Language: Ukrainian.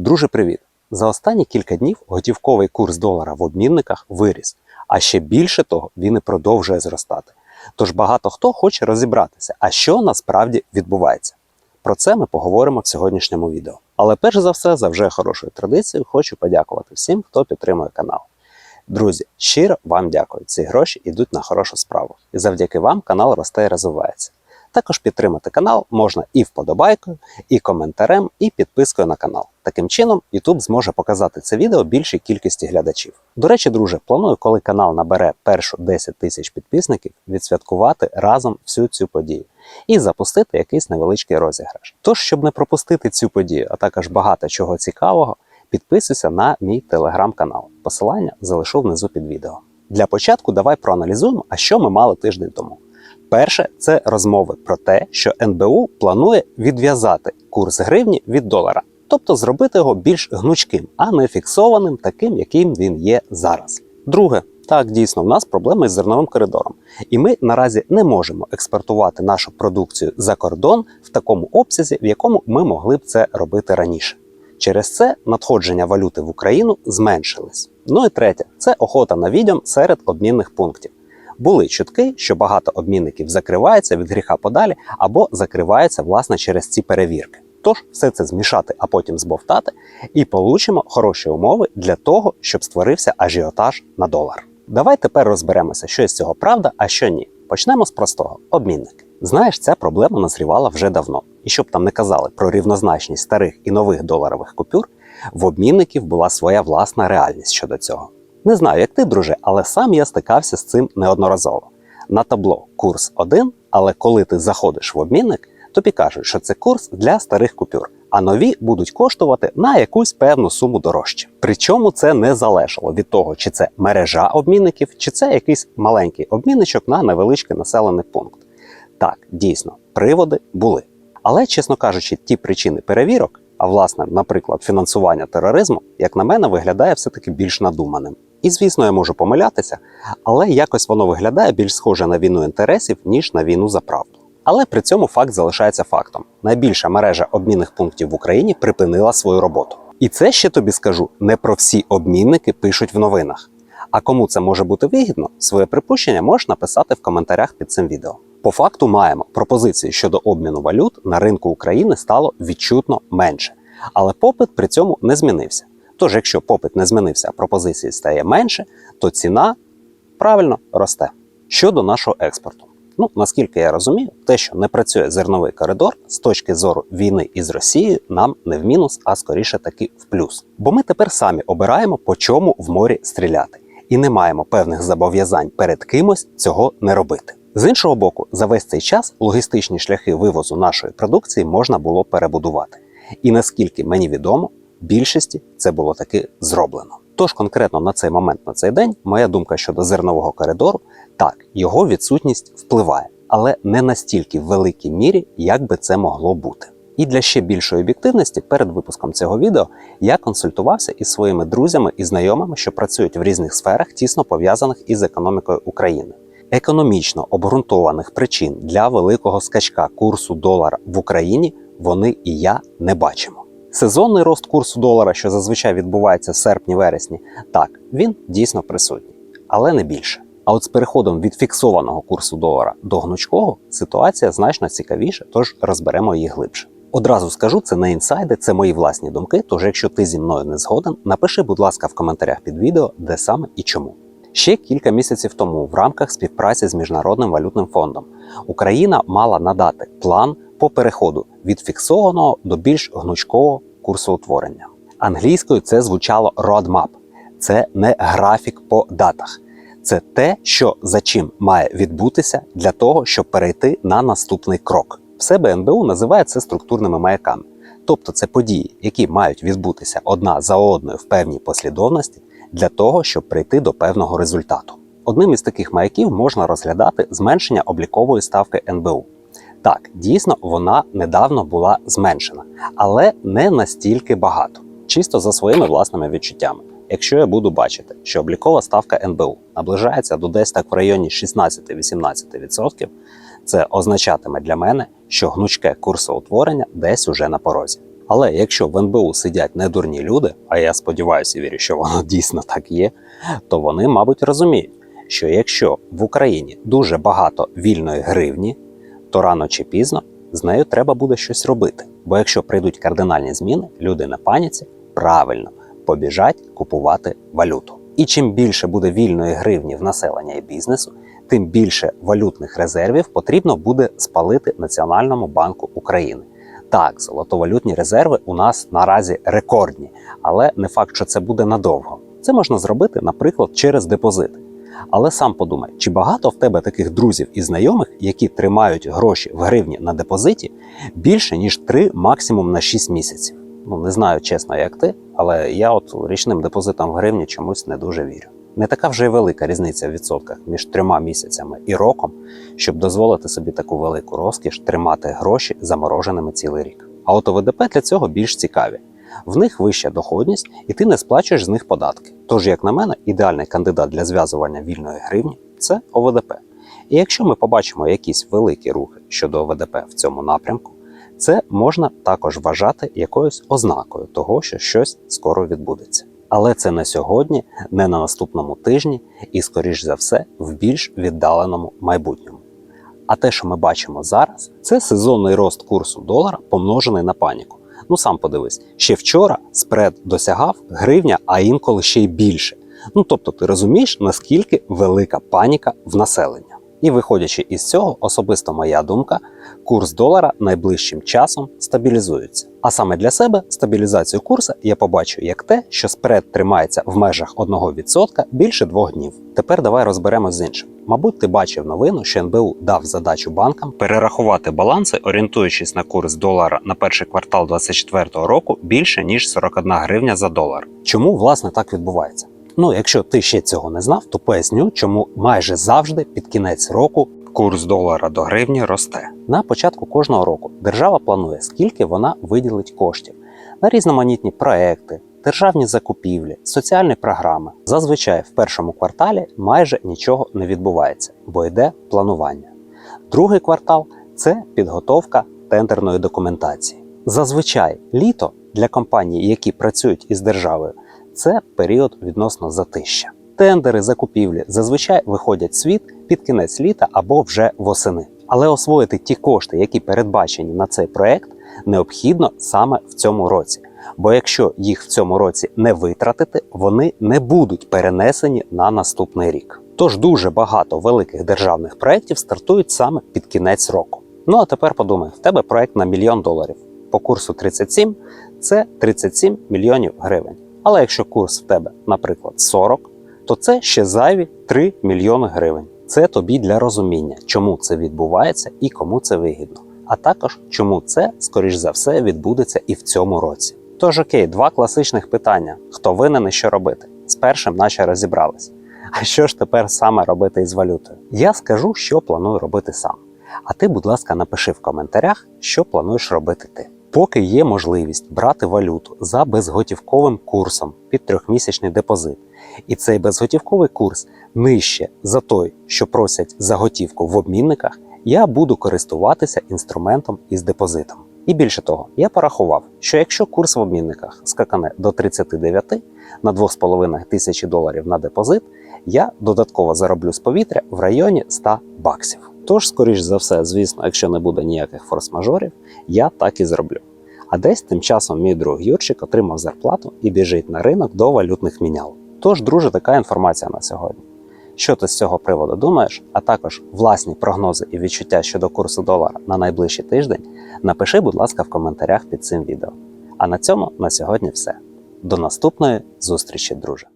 Друже, привіт! За останні кілька днів готівковий курс долара в обмінниках виріс, а ще більше того, він і продовжує зростати. Тож багато хто хоче розібратися, а що насправді відбувається. Про це ми поговоримо в сьогоднішньому відео. Але перш за все, за вже хорошою традицією, хочу подякувати всім, хто підтримує канал. Друзі, щиро вам дякую. Ці гроші йдуть на хорошу справу. І завдяки вам канал росте і розвивається. Також підтримати канал можна і вподобайкою, і коментарем, і підпискою на канал. Таким чином, YouTube зможе показати це відео більшій кількості глядачів. До речі, друже, планую, коли канал набере першу 10 тисяч підписників, відсвяткувати разом всю цю подію і запустити якийсь невеличкий розіграш. Тож, щоб не пропустити цю подію, а також багато чого цікавого, підписуйся на мій телеграм-канал. Посилання залишу внизу під відео. Для початку давай проаналізуємо, а що ми мали тиждень тому. Перше це розмови про те, що НБУ планує відв'язати курс гривні від долара, тобто зробити його більш гнучким, а не фіксованим, таким, яким він є зараз. Друге, так дійсно в нас проблеми з зерновим коридором, і ми наразі не можемо експортувати нашу продукцію за кордон в такому обсязі, в якому ми могли б це робити раніше. Через це надходження валюти в Україну зменшились. Ну і третє це охота на відьом серед обмінних пунктів. Були чутки, що багато обмінників закриваються від гріха подалі або закриваються власне через ці перевірки. Тож все це змішати, а потім збовтати, і получимо хороші умови для того, щоб створився ажіотаж на долар. Давай тепер розберемося, що з цього правда, а що ні. Почнемо з простого обмінники. Знаєш, ця проблема назрівала вже давно. І щоб там не казали про рівнозначність старих і нових доларових купюр, в обмінників була своя власна реальність щодо цього. Не знаю, як ти, друже, але сам я стикався з цим неодноразово. На табло курс 1, але коли ти заходиш в обмінник, тобі кажуть, що це курс для старих купюр, а нові будуть коштувати на якусь певну суму дорожче. Причому це не залежало від того, чи це мережа обмінників, чи це якийсь маленький обмінничок на невеличкий населений пункт. Так, дійсно, приводи були. Але, чесно кажучи, ті причини перевірок, а власне, наприклад, фінансування тероризму, як на мене, виглядає все-таки більш надуманим. І, звісно, я можу помилятися, але якось воно виглядає більш схоже на війну інтересів, ніж на війну за правду. Але при цьому факт залишається фактом: найбільша мережа обмінних пунктів в Україні припинила свою роботу. І це ще тобі скажу не про всі обмінники пишуть в новинах. А кому це може бути вигідно, своє припущення можеш написати в коментарях під цим відео. По факту маємо пропозиції щодо обміну валют на ринку України стало відчутно менше, але попит при цьому не змінився. Тож, якщо попит не змінився, а пропозиції стає менше, то ціна правильно росте. Щодо нашого експорту. Ну, наскільки я розумію, те, що не працює зерновий коридор з точки зору війни із Росією, нам не в мінус, а скоріше таки в плюс. Бо ми тепер самі обираємо, по чому в морі стріляти, і не маємо певних зобов'язань перед кимось цього не робити. З іншого боку, за весь цей час логістичні шляхи вивозу нашої продукції можна було перебудувати. І наскільки мені відомо, більшості це було таки зроблено. Тож конкретно на цей момент, на цей день, моя думка щодо зернового коридору, так, його відсутність впливає, але не настільки в великій мірі, як би це могло бути. І для ще більшої об'єктивності перед випуском цього відео я консультувався із своїми друзями і знайомими, що працюють в різних сферах, тісно пов'язаних із економікою України. Економічно обґрунтованих причин для великого скачка курсу долара в Україні вони і я не бачимо. Сезонний рост курсу долара, що зазвичай відбувається в серпні-вересні, так, він дійсно присутній, але не більше. А от з переходом від фіксованого курсу долара до гнучкого ситуація значно цікавіша, тож розберемо її глибше. Одразу скажу, це не інсайди, це мої власні думки. Тож, якщо ти зі мною не згоден, напиши, будь ласка, в коментарях під відео, де саме і чому. Ще кілька місяців тому, в рамках співпраці з Міжнародним валютним фондом, Україна мала надати план по переходу від фіксованого до більш гнучкого курсоутворення. Англійською це звучало roadmap. Це не графік по датах. Це те, що за чим має відбутися для того, щоб перейти на наступний крок. В себе НБУ називає це структурними маяками. Тобто це події, які мають відбутися одна за одною в певній послідовності для того, щоб прийти до певного результату. Одним із таких маяків можна розглядати зменшення облікової ставки НБУ. Так, дійсно, вона недавно була зменшена, але не настільки багато, чисто за своїми власними відчуттями. Якщо я буду бачити, що облікова ставка НБУ наближається до десь так в районі 16-18%, це означатиме для мене, що гнучке курсоутворення десь уже на порозі. Але якщо в НБУ сидять недурні люди, а я сподіваюся вірю, що воно дійсно так є, то вони, мабуть, розуміють, що якщо в Україні дуже багато вільної гривні, то рано чи пізно з нею треба буде щось робити. Бо якщо прийдуть кардинальні зміни, люди на паніці правильно побіжать купувати валюту. І чим більше буде вільної гривні в населення і бізнесу, тим більше валютних резервів потрібно буде спалити Національному банку України. Так, золотовалютні резерви у нас наразі рекордні, але не факт, що це буде надовго. Це можна зробити, наприклад, через депозити. Але сам подумай, чи багато в тебе таких друзів і знайомих, які тримають гроші в гривні на депозиті більше ніж 3, максимум на 6 місяців. Ну не знаю чесно, як ти, але я от річним депозитом в гривні чомусь не дуже вірю. Не така вже й велика різниця в відсотках між трьома місяцями і роком, щоб дозволити собі таку велику розкіш тримати гроші замороженими цілий рік. А от ОВДП для цього більш цікаві. В них вища доходність, і ти не сплачуєш з них податки. Тож, як на мене, ідеальний кандидат для зв'язування вільної гривні це ОВДП. І якщо ми побачимо якісь великі рухи щодо ОВДП в цьому напрямку, це можна також вважати якоюсь ознакою того, що щось скоро відбудеться. Але це не сьогодні, не на наступному тижні і, скоріш за все, в більш віддаленому майбутньому. А те, що ми бачимо зараз, це сезонний рост курсу долара, помножений на паніку. Ну сам подивись, ще вчора спред досягав гривня, а інколи ще й більше. Ну тобто, ти розумієш, наскільки велика паніка в населення. І виходячи із цього, особисто моя думка, курс долара найближчим часом стабілізується. А саме для себе стабілізацію курсу я побачу як те, що спред тримається в межах 1% більше двох днів. Тепер давай розберемо з іншим. Мабуть, ти бачив новину, що НБУ дав задачу банкам перерахувати баланси, орієнтуючись на курс долара на перший квартал 2024 року більше ніж 41 гривня за долар. Чому власне так відбувається? Ну, якщо ти ще цього не знав, то поясню, чому майже завжди під кінець року курс долара до гривні росте. На початку кожного року держава планує, скільки вона виділить коштів на різноманітні проекти, державні закупівлі, соціальні програми. Зазвичай в першому кварталі майже нічого не відбувається, бо йде планування. Другий квартал це підготовка тендерної документації. Зазвичай літо для компаній, які працюють із державою, це період відносно затища. Тендери закупівлі зазвичай виходять в світ під кінець літа або вже восени. Але освоїти ті кошти, які передбачені на цей проект, необхідно саме в цьому році. Бо якщо їх в цьому році не витратити, вони не будуть перенесені на наступний рік. Тож дуже багато великих державних проєктів стартують саме під кінець року. Ну а тепер подумай, в тебе проект на мільйон доларів. По курсу 37 це 37 мільйонів гривень. Але якщо курс в тебе, наприклад, 40, то це ще зайві 3 мільйони гривень. Це тобі для розуміння, чому це відбувається і кому це вигідно. А також чому це, скоріш за все, відбудеться і в цьому році. Тож окей, два класичних питання: хто винен і що робити? З першим наче розібрались. А що ж тепер саме робити із валютою? Я скажу, що планую робити сам. А ти, будь ласка, напиши в коментарях, що плануєш робити ти. Поки є можливість брати валюту за безготівковим курсом під трьохмісячний депозит, і цей безготівковий курс нижче за той, що просять за готівку в обмінниках, я буду користуватися інструментом із депозитом. І більше того, я порахував, що якщо курс в обмінниках скакане до 39 на 2,5 тисячі доларів на депозит, я додатково зароблю з повітря в районі 100 баксів. Тож, скоріш за все, звісно, якщо не буде ніяких форс-мажорів, я так і зроблю. А десь тим часом мій друг Юрчик отримав зарплату і біжить на ринок до валютних мінял. Тож, друже, така інформація на сьогодні. Що ти з цього приводу думаєш, а також власні прогнози і відчуття щодо курсу долара на найближчий тиждень, напиши, будь ласка, в коментарях під цим відео. А на цьому на сьогодні все. До наступної зустрічі, друже!